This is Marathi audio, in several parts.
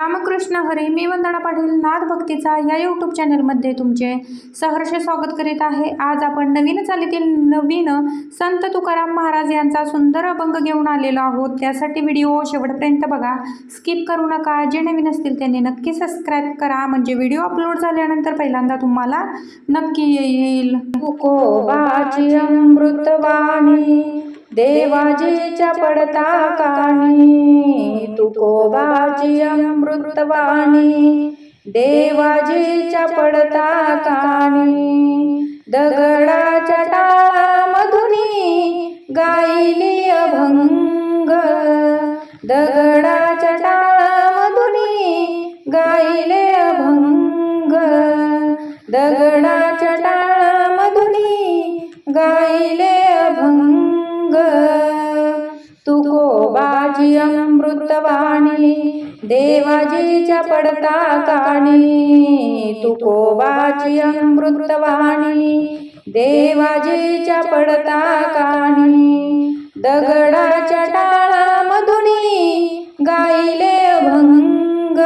रामकृष्ण हरी मी वंदना पाटील नाथ भक्तीचा या यूट्यूब चॅनलमध्ये तुमचे सहर्ष स्वागत करीत आहे. आज आपण नवीन चालीतील नवीन संत तुकाराम महाराज यांचा सुंदर अभंग घेऊन आलेलो आहोत. त्यासाठी व्हिडिओ शेवटपर्यंत बघा. स्किप करू नका. जे नवीन असतील त्यांनी नक्की सबस्क्राईब करा. म्हणजे व्हिडिओ अपलोड झाल्यानंतर पहिल्यांदा तुम्हाला नक्की येईल. तुकोबाची अमृतवाणी देवाजीच्या पडता काणी. तुकोबाची अमृतवाणी देवाजीच्या पडता काणी दगडाच्या टाळामधुनी गायली अभंग. दगडाच्या टाळामधुनी गायले अभंग. दगडाच्या टाळामधुनी गायले अभंग. तुकोबाची अमृतवाणी देवाजीच्या पडता काणी तुकोबाची अमृतवाणी. देवाजीच्या पडता काणी दगडाच्या टाळामधुनी गायले भंग.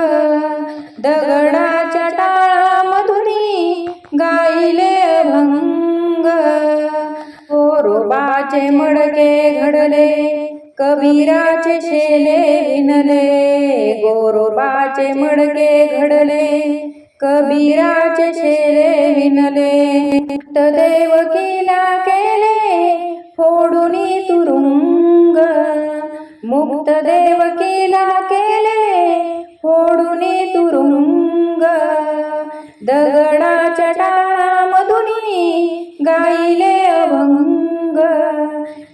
दगडाच्या टाळामधुनी गायले अभंग कोरोबाचे मडके घडले कबीराचे शेले विनले गोरोबाचे मडके घडले. कबीराचे शेले विणले देवकीला केले फोडून तुरुंग. मुक्त देवकीला केले फोडुनी तुरुंग. दगडाच्या टाळामधुनी गाईले अभंग.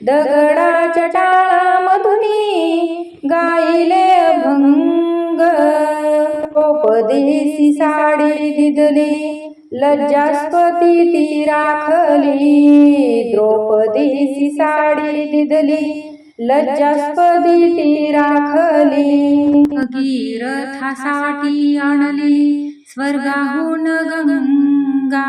दगडाच्या टाळा गायले अभंग उपदेशी साडी दिदली लज्जास्पती ती राखली. द्रौपदीची साडी दिदली लज्जास्पदी ती राखली. भगीरथासाठी आणली स्वर्गाहून गंगा.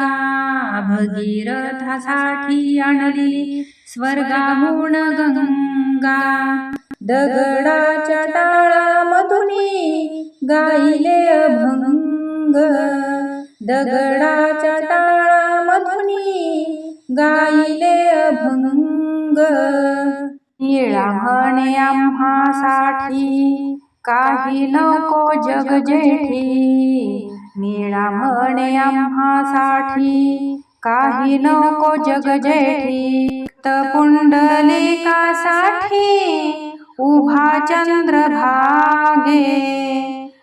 भगीरथासाठी आणली स्वर्गाहून गंगा. दगडाच्या टाळामधुनी गायले अभंग. दगडाच्या टाळामधुनी गायले अभंग. निळा म्हणे आम्हासाठी काही नको जग जेठी निळा म्हणे आम्हासाठी काही नको जग जेठी पुंडलिकासाठी उभा चंद्र भागे.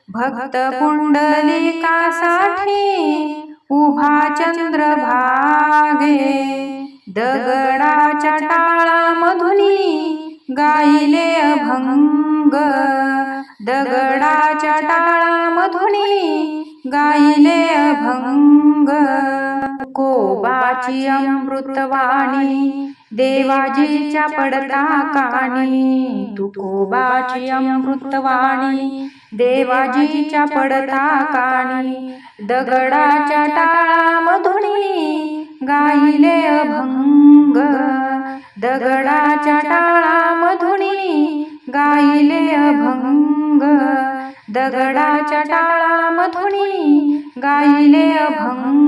भक्त पुंडलिकासाठी उभा चंद्र भागे. दगडाच्या टाळामधुनी गायले अभंग. दगडाच्या टाळामधुनी गायले अभंग. देवाची अमृतवाणी देवाजीच्या पडता काणी तुकोबाची अमृतवाणी देवाजीच्या पडता काणी दगडाच्या टाळामधुनी गायिले अभंग दगडाच्या टाळामधुनी गायिले अभंग दगडाच्या टाळामधुनी गायिले अभंग.